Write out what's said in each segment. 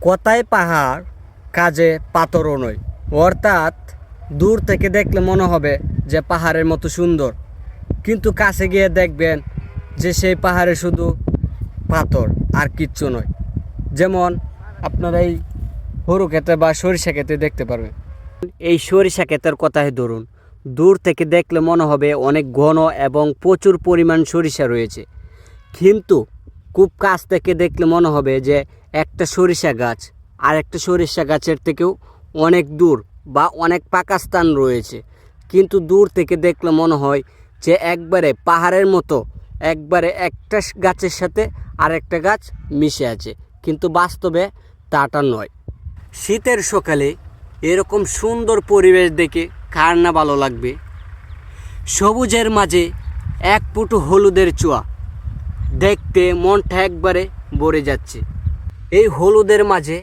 কথায় পাহাড়, কাজে পাথরও নয়। অর্থাৎ দূর থেকে দেখলে মনে হবে যে পাহাড়ের মতো সুন্দর। কিন্তু কাছে গিয়ে দেখবেন যে সেই পাহাড়ে শুধু পাথর আর কিচ্ছু নয়। যেমন আপনারা এই হরু খেতে বা সরিষা খেতে দেখতে পারবেন। এই সরিষা ক্ষেতের কথাই ধরুন। দূর থেকে দেখলে মনে হবে অনেক ঘন এবং প্রচুর পরিমাণ সরিষা রয়েছে। কিন্তু খুব কাছ থেকে দেখলে মনে হবে যে একটা সরিষা গাছ, আর একটা সরিষা গাছের থেকেও অনেক দূর বা অনেক পাকা স্থান রয়েছে। কিন্তু দূর থেকে দেখলে মনে হয় যে একবারে পাহাড়ের মতো, একবারে একটা গাছের সাথে আরেকটা গাছ মিশে আছে। কিন্তু বাস্তবে তাটা নয়। শীতের সকালে এরকম সুন্দর পরিবেশ দেখে কার না ভালো লাগবে? সবুজের মাঝে এক ফুটো হলুদের চোয়া দেখতে মনটা একবারে ভরে যাচ্ছে। এই হলুদের মাঝে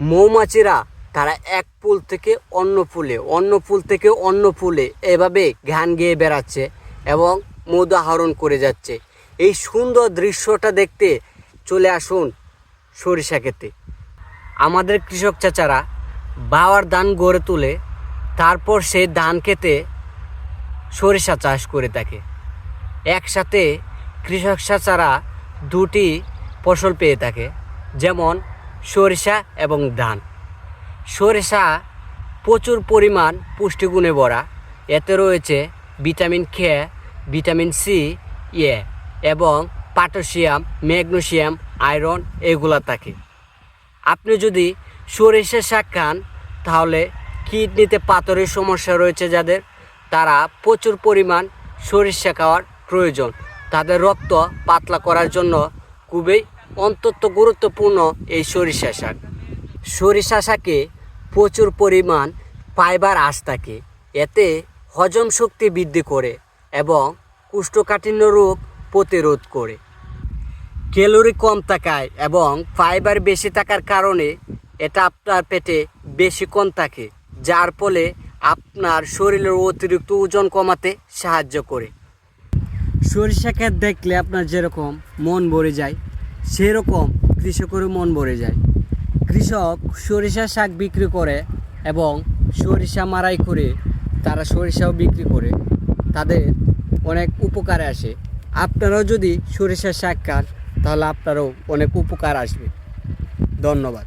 মৌমাছিরা, তারা এক ফুল থেকে অন্য ফুলে অন্য ফুল থেকে অন্য ফুলে এভাবে ঘ্যান গেয়ে বেড়াচ্ছে এবং মধু আহরণ করে যাচ্ছে। এই সুন্দর দৃশ্যটা দেখতে চলে আসুন সরিষা খেতে আমাদের কৃষক চাচারা বাওয়ার ধান গড়ে তুলে তারপর সেই ধান খেতে সরিষা চাষ করে থাকে। একসাথে কৃষক চাচারা দুটি ফসল পেয়ে থাকে, যেমন সরিষা এবং ধান। সরিষা প্রচুর পরিমাণ পুষ্টিগুণে ভরা, এতে রয়েছে ভিটামিন খে ভিটামিন সি এ এবং পটাশিয়াম, ম্যাগনেশিয়াম, আয়রন এগুলা থাকে। আপনি যদি সরিষা শাক খান, তাহলে কিডনিতে পাথরের সমস্যা রয়েছে যাদের। তারা প্রচুর পরিমাণ সরিষা খাওয়ার প্রয়োজন। তাদের রক্ত পাতলা করার জন্য খুবই অন্তত গুরুত্বপূর্ণ এই সরিষা শাক। সরিষা শাকে প্রচুর পরিমাণ ফাইবার আঁশ থাকে। এতে হজম শক্তি বৃদ্ধি করে এবং কুষ্ঠকাঠিন্য রোগ প্রতিরোধ করে। ক্যালোরি কম থাকায় এবং ফাইবার বেশি থাকার কারণে এটা আপনার পেটে বেশি কম থাকে, যার ফলে আপনার শরীরের অতিরিক্ত ওজন কমাতে সাহায্য করে। সরিষা ক্ষেত দেখলে আপনার যেরকম মন ভরে যায়, সেরকম কৃষকেরও মন ভরে যায়। কৃষক সরিষা শাক বিক্রি করে এবং সরিষা মারাই করে তারা সরিষাও বিক্রি করে। তাদের অনেক উপকারে আসে। আপনারাও যদি সরিষা শাক খান, তাহলে আপনারও অনেক উপকার আসবে। ধন্যবাদ।